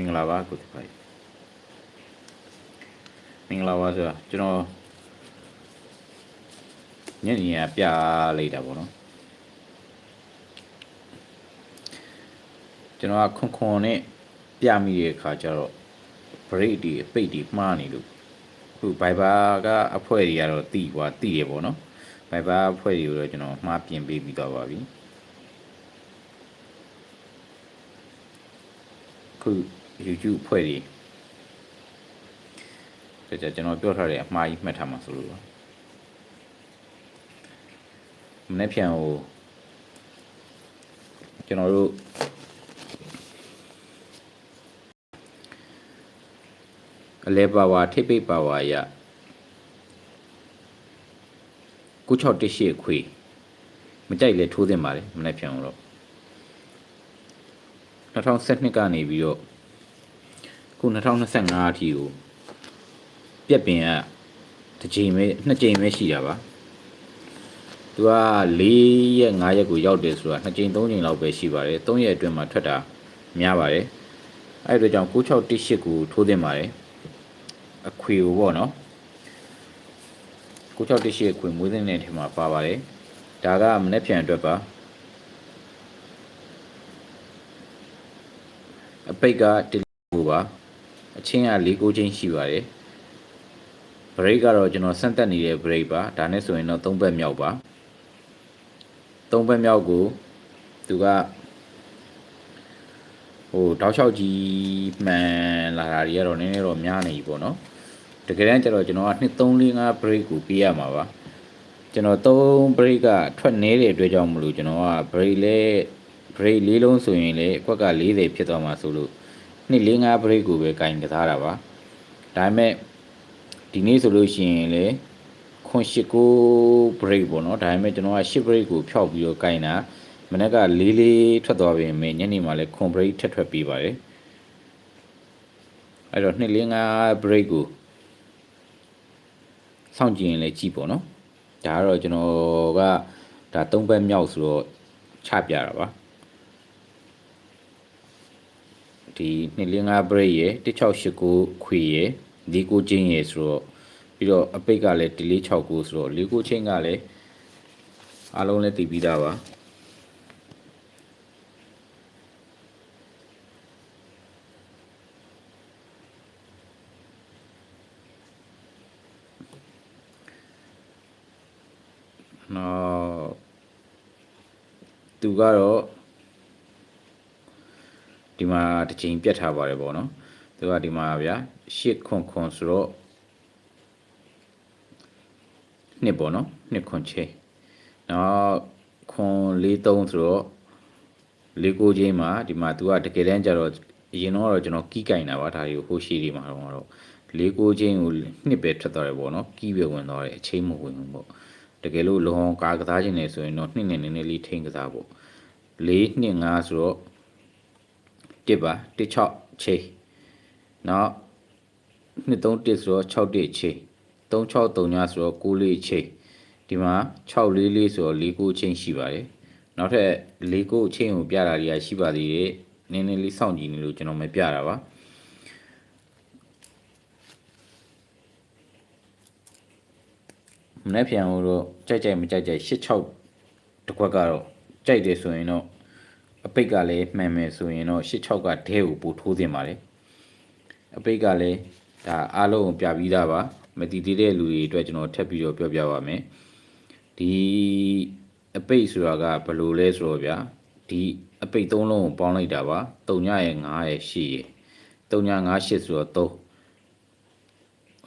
မင်္ဂလာပါကိုတိဖိုင်မင်္ဂလာပါဆိုတာကျွန်တော်ညနေကပြလိုက်တာပေါ့နော်ကျွန်တော်ကခွန်ခွန်နဲ့ပြမိတဲ့အခါကျတော့ break ဒီပိတ်ဒီမှားနေလို့အခု Viber ကအဖွဲတွေကတော့တီးသွားတီးရပေါ့နော် Viber အဖွဲတွေကိုတော့ကျွန်တော်မှားပြင်ပေးပြီးတော့ပါပြီခု YouTube ဖွဲ့တွေဒါကြကျွန်တော်ပြောထားတဲ့အမှားကြီးမှတ်ထားမှာဆိုလို့ပါမနေ့ပြန်ဟိုကျွန်တော်တို့အလဲပါဝါထိပ်ပိတ်ပါဝါရ9618ခွေမကြိုက်လဲထိုးသင့်ပါလေမနေ့ပြန်တော့2012ကနေပြီးတော့ ခု2025အထိကိုပြက်ပင်ကတစ်ချိန်ပဲနှစ်ချိန်ပဲရှိတာပါသူက4ရက်5ရက်ကိုရောက်တယ်ဆိုတာနှစ်ချိန်3ချိန်လောက်ပဲရှိပါတယ်3ရက်အတွင်းမှာထွက်တာများပါတယ်အဲ့ဒီတော့ကြောင့်9618ကိုထိုးသင့်ပါတယ်အခွေကိုပေါ့နော်9618အခွေမွေးသင့်တဲ့ထဲမှာပါပါတယ်ဒါကမနေ့ပြန်အတွက်ပါအပိတ်ကတလီကိုပါ အချင်းက၄၉ချင်းရှိပါတယ်ဘရိတ်ကတော့ကျွန်တော်စမ်းတက်နေတဲ့ဘရိတ်ပါဒါနဲ့ဆိုရင်တော့၃ဘက်မြောက်ပါ၃ဘက်မြောက်ကိုသူကဟိုတောက်လျှောက်ကြီးမှန်လာတာတွေကတော့နည်းနည်းတော့များနေပြီပေါ့နော်တကယ်တမ်းကျတော့ကျွန်တော်က2 3 4 5 break ကိုပေးရမှာပါကျွန်တော်3 break ကထွက်နေတဲ့အတွက်ကြောင့်မလို့ကျွန်တော်က break လဲ break လေးလုံးဆိုရင်လေအကွက်က40ဖြစ်သွားမှာဆိုလို့ နှစ်4 5 break ကိုပဲကင်ကစားတာပါဒါပေမဲ့ဒီနေ့ဆိုလို့ရှိရင်လေခွန်ရှိကို break ပေါ့နော်ဒါပေမဲ့ကျွန်တော်က10 break ကိုဖျောက်ပြီးတော့ကင်တာမနေ့ကလေးလေးထွက်သွားပြီမယ်ညနေမှလည်းခွန် break ထက်ထွက်ပြီးပါတယ်အဲ့တော့နှစ်4 5 break ကိုစောင့်ကြည့်ရင်လည်းကြည့်ပေါ့နော်ဒါကတော့ကျွန်တော်ကဒါ၃ဘက်မြောက်ဆိုတော့ချပြတာပါ ဒီ205 break ရယ်1689ခွေရယ်49ချင်းရယ်ဆိုတော့ပြီးတော့အပိတ်ကလည်း469ဆိုတော့49ချင်းကလည်းအားလုံးလည်းတည်ပြီးသားပါနော်သူကတော့ဒီမှာ တစ်ချိန်ပြတ်ထားပါတယ်ပေါ့နော်သူကဒီမှာဗျာရှစ်ခွန်ခွန်ဆိုတော့နှစ်ပေါ့နော်နှစ်ခွန်ချိန်နောက်ခွန်လေးသုံးဆိုတော့လေးကိုချင်းမှာဒီမှာသူကတကယ်တမ်းကျတော့အရင်တော့ကျွန်တော်ကီးကင်တာပါဒါတွေကိုဟိုရှိဒီမှာတော့လေးကိုချင်းကိုနှစ်ပဲထွက်သွားတယ်ပေါ့နော်ကီးပဲဝင်သွားတယ်အချိန်မဝင်ဘူးပေါ့တကယ်လို့လုံအောင်ကားကစားခြင်းနေဆိုရင်တော့နှစ်နဲ့နည်းနည်းလေးထိန်ကစားဖို့၄နှစ်၅ဆိုတော့ တစ်ပါတစ်6ချိန်နောက်နှစ်3တစ်ဆိုတော့6တစ်ချိန်3 6 3ညဆိုတော့9လေးချိန်ဒီမှာ6လေးလေးဆိုတော့4 9ချိန်ရှိပါတယ်နောက်ထပ်4 9ချိန်ကိုပြတာတွေကရှိပါသေးတယ်နည်းနည်းလေးစောင့်ကြည့်နေလို့ကျွန်တော်မပြတာပါမနေ့ပြန်တော့ကြိုက်ကြိုက်မကြိုက်ကြိုက်86တကွက်ကတော့ကြိုက်တယ်ဆိုရင်တော့ အပိတ်ကလည်းမှန်မယ်ဆိုရင်တော့86ကဒဲကိုပို့ထိုးသင့်ပါတယ်အပိတ်ကလည်းဒါအားလုံးပြပြီးသားပါမတည်သေးတဲ့လူတွေအတွက်ကျွန်တော်ထပ်ပြီးတော့ပြောပြပါမယ်ဒီအပိတ်ဆိုတာကဘယ်လိုလဲဆိုတော့ဗျာဒီအပိတ်သုံးလုံးကိုပေါင်းလိုက်တာပါ3ညရဲ့9ရဲ့8ရဲ့3ည9 8ဆိုတော့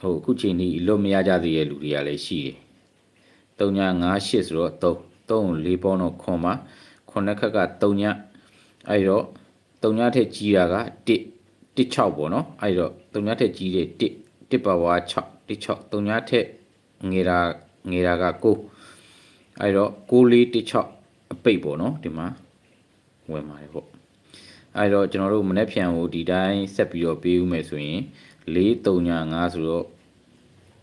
3ဟုတ်အခုချိန်ဒီလွတ်မရကြသေးတဲ့လူတွေကလည်းရှိတယ်3ည9 8ဆိုတော့3 3 4ပေါင်းတော့ခွန်ပါခုနှစ်ခက်က3ည အဲ့တော့3ညထက်ကြီးတာက1 16ပေါ့နော်အဲ့တော့3ညထက်ကြီးတဲ့1 1ပါဝါ6 16 3ညထက်ငေတာငေတာက9အဲ့တော့6လေး16အပိတ်ပေါ့နော်ဒီမှာဝင်ပါတယ်ပေါ့အဲ့တော့ကျွန်တော်တို့မနေ့ဖြန်ကိုဒီတိုင်းဆက်ပြီးတော့ပေးဦးမယ်ဆိုရင်4 3ည5ဆိုတော့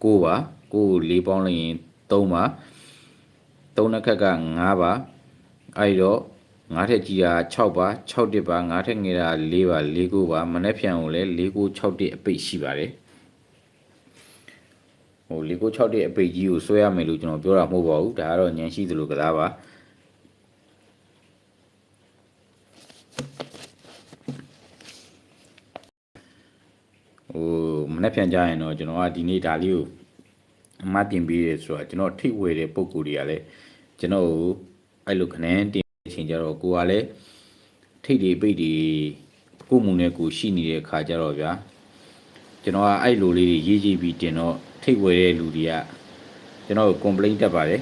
9ပါ9 4ပေါင်းလိုက်ရင်3ပါ3နှစ်ခက်က9ပါအဲ့တော့ ငါးထက်ကြီးတာ6ပါ6တစ်ပါငါးထက်ငယ်တာ4ပါ4ကိုပါမနေ့ဖြန်ကိုလည်း4ကို6တစ်အပိတ်ရှိပါတယ်ဟို4ကို6တစ်အပိတ်ကြီးကိုဆွဲရမယ်လို့ကျွန်တော်ပြောတာမဟုတ်ပါဘူးဒါကတော့ညံရှိသလိုကစားပါဟိုမနေ့ဖြန်ကြရင်တော့ကျွန်တော်ကဒီနေ့ဒါလေးကိုအမှတ်တင်ပေးရဲဆိုတော့ကျွန်တော်ထိတ်ဝယ်တဲ့ပုံကူတွေကလည်းကျွန်တော်ကိုအဲ့လိုခနန်းတင်အချိန် ကြတော့ကိုကလည်းထိတ်တွေပိတ်တွေကိုယ်မူနဲ့ကိုရှိနေတဲ့ခါကြတော့ဗျာကျွန်တော်ကအဲ့လိုလေးတွေရေးကြည့်ပြီးတင်တော့ထိတ်ဝယ်တဲ့လူတွေကကျွန်တော်ကို complaint တက်ပါတယ်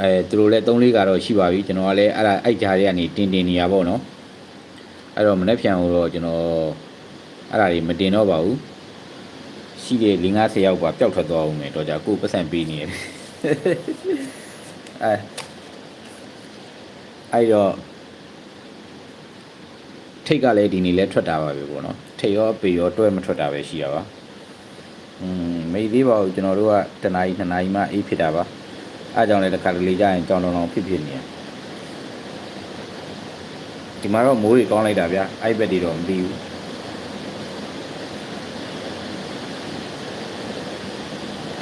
အဲသူတို့လည်း3လေးကတော့ရှိပါပြီကျွန်တော်ကလည်းအဲ့ဒါအဲ့ကြားတွေကနေတင်တင်နေရပါတော့နော်အဲ့တော့မနေ့ဖြန်ကိုတော့ကျွန်တော်အဲ့ဒါတွေမတင်တော့ပါဘူးရှိတဲ့5 50ယောက်ပါပျောက်ထွက်သွားအောင်မယ်တော့じゃကိုယ်ပတ်စံပေးနေတယ် အဲအဲ့တော့ထိတ်ကလည်းဒီနေ့လဲထွက်တာပါပဲပေါ့နော်ထိတ်ရောပေရောတွဲမထွက်တာပဲရှိရပါอืมမေးသေးပါဘူးကျွန်တော်တို့ကတနားရီနှစ်နာရီမှအေးဖြစ်တာပါအားကြောင့်လည်းတစ်ခါတလေကြာရင်ကြောင်တောင်တောင်ဖြစ်ဖြစ်နေတယ်ဒီမှာတော့မိုးတွေကောင်းလိုက်တာဗျာအဲ့ဘက်တွေတော့မပြီးဘူး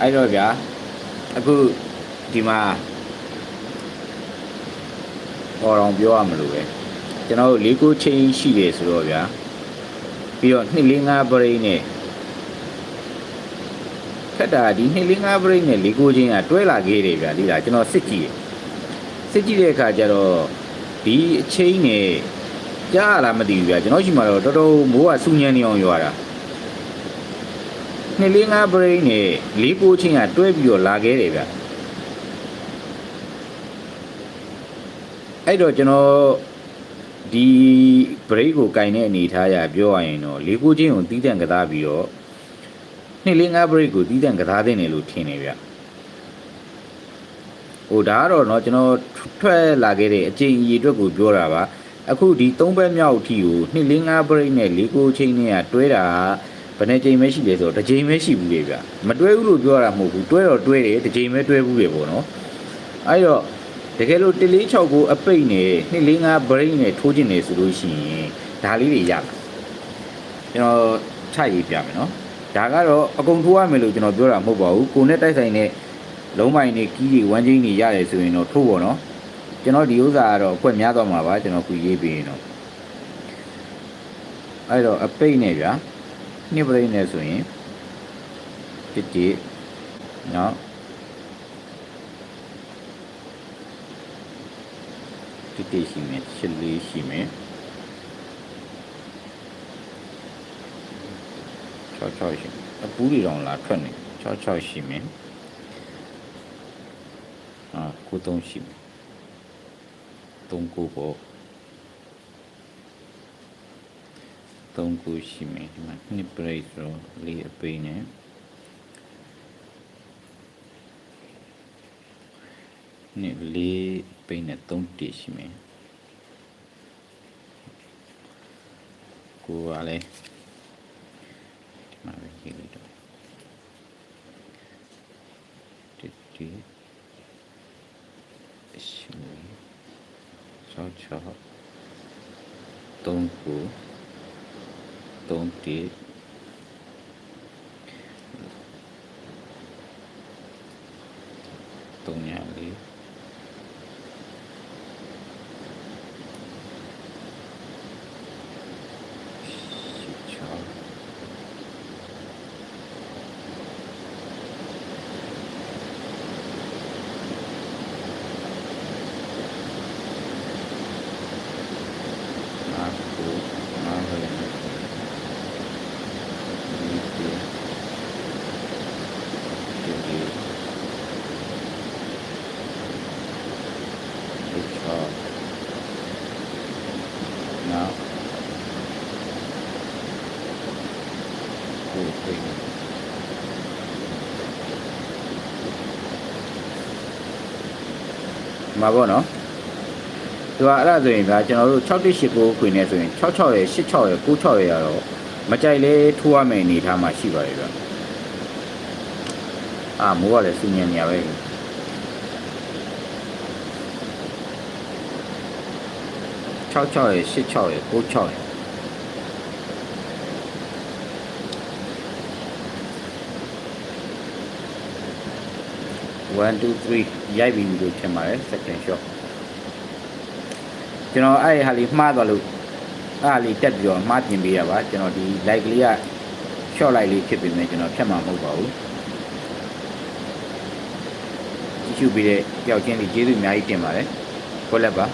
အဲ့တော့ဗျာအခုဒီမှာ ဟောတော့ပြောရမလို့ပဲကျွန်တော်တို့လေးကိုချင်းရှိတယ်ဆိုတော့ဗျာပြီးတော့2 4 5 break နဲ့ခက်တာဒီ2 4 5 break နဲ့လေးကိုချင်းကတွဲလာခဲ့တယ်ဗျာဒီလားကျွန်တော်စစ်ကြည့်တယ်စစ်ကြည့်တဲ့အခါကျတော့ဒီအချင်းနဲ့ကြားရလားမသိဘူးဗျာကျွန်တော်ရှိမှတော့တော်တော်မိုးကစူညံနေအောင်ရွာတာ2 4 5 break နဲ့လေးကိုချင်းကတွဲပြီးတော့လာခဲ့တယ်ဗျာ အဲ့တော့ကျွန်တော်ဒီ break ကိုကင်တဲ့အနေထားရပြောရရင်တော့လေးကိုချင်းကိုတီးတန့်ကစားပြီးတော့နှစ်လေးငါး break ကိုတီးတန့်ကစားတဲ့နေလို့ထင်နေဗျဟိုဒါကတော့เนาะကျွန်တော်ထွက်လာခဲ့တဲ့အကျင့်အရေးအတွက်ကိုပြောတာပါအခုဒီ၃ဘက်မြောက်အထိကိုနှစ်လေးငါး break နဲ့လေးကိုချင်းနဲ့ကတွဲတာဘယ်နှကြိမ်ပဲရှိလဲဆိုတော့တစ်ကြိမ်ပဲရှိဘူးလေဗျမတွဲဘူးလို့ပြောတာမဟုတ်ဘူးတွဲတော့တွဲတယ်တစ်ကြိမ်ပဲတွဲဘူးလေပေါ့နော်အဲ့တော့ တကယ်လို့146ကိုအပိတ်နဲ့245 break နဲ့ထိုးကျင်နေဆိုလို့ရှိရင်ဒါလေးတွေရတာကျွန်တော်ချရေးပြမယ်နော်ဒါကတော့အကုန်ထိုးရမယ်လို့ကျွန်တော်ပြောတာမဟုတ်ပါဘူးကိုနဲ့တိုက်ဆိုင်တဲ့လုံးမိုင်တွေကီးတွေဝမ်းချင်းတွေရတယ်ဆိုရင်တော့ထိုးပါနော်ကျွန်တော်ဒီဥစ္စာကတော့အကွက်များသွားမှာပါကျွန်တော်ခုရေးပြီးရင်တော့အဲ့တော့အပိတ်နဲ့ဗျာ2 break နဲ့ဆိုရင်တစ်တစ်နော် တိတိရှိမယ်ရှစ်လေးရှိမယ်6 6ရှိမယ်အပူးတွေတောင်လာထွက်နေ6 6ရှိမယ်အာကို3ရှိမယ်3ကိုပေါ့3ကိုရှိမယ်ဒီမှာနှစ် break ဆိုတော့လေးအပိနေနှစ်လေး ပိတ်နဲ့3တိရှိမယ်ကိုကလည်းဒီမှာပဲရေးလိုက်တော့တိတိရှိမယ်6 6 3ကို3တိ3ညာလေး မှာပေါ့နော်သူကအဲ့ဒါဆိုရင်ဒါကျွန်တော်တို့6189ခွေနဲ့ဆိုရင်66ရယ်86ရယ်96ရယ်ရတော့မကြိုက်လဲထိုးရမယ်အနေထားမှာရှိပါတယ်ဗျအာမိုးကလည်းစူညံနေရပဲ66ရယ်86ရယ်96ရယ် 1 2 3ရိုက်ပြီလို့ထင်ပါတယ် second shot ကျွန်တော်အဲ့ဒီဟာလေးမှားသွားလို့အဲ့ဟာလေးတက်ပြီးတော့မှားပြင်ပေးရပါကျွန်တော်ဒီ like ကလေးက short light လေးဖြစ်ပေမဲ့ကျွန်တော်ဖြတ်မှာမဟုတ်ပါဘူးကြည့်ရှုပြီးတဲ့ကြောက်ချင်းလေးကျေးဇူးအများကြီးတင်ပါတယ်ခွက်လက်ပါ